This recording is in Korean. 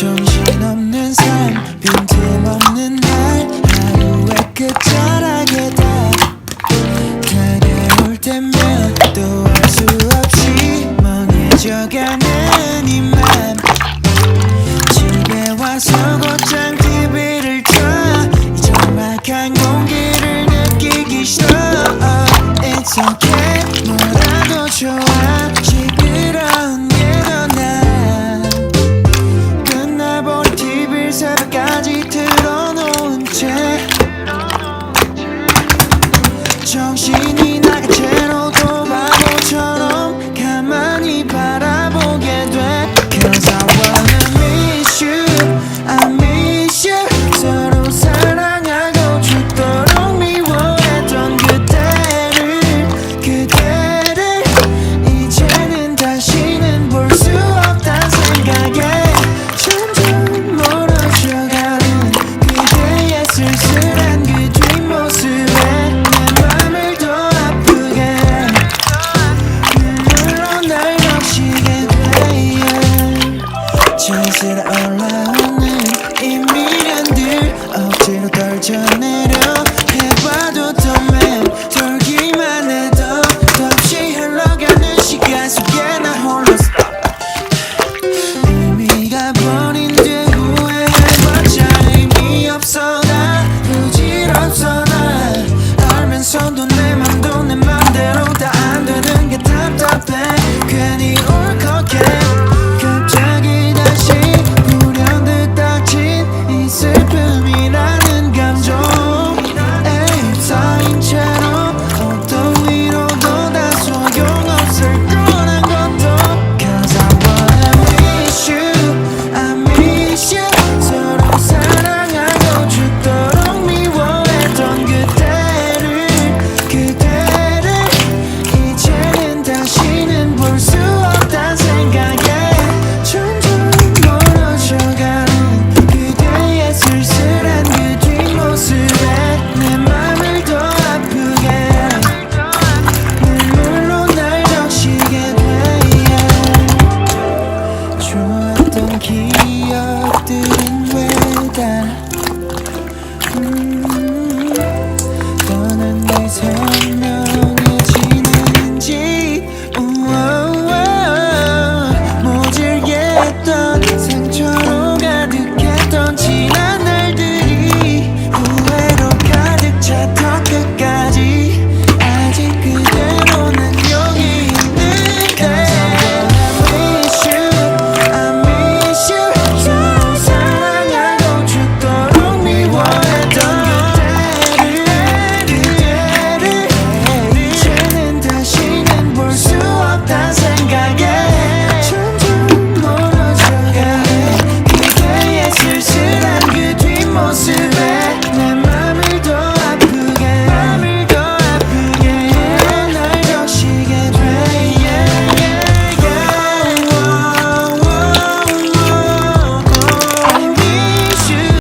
정신없는 삶 빈틈없는 날 하루의 끝자락에 다. 다가올 때면 또 알 수 없이 멍해져가는 정신이 나간 채로 또 바보처럼 가만히 바라보게 돼. Cause I wanna miss you I miss you. 서로 사랑하고 죽도록 미워했던 그때를 그때를 이제는 다시는 볼 수 없단 생각에. 점점 멀어져가는 그대의 쓸쓸 자연스레 올라오는 이 미련들 억지로 더맨 어떤 기억들은 왜다? 음, 떠난 내 생각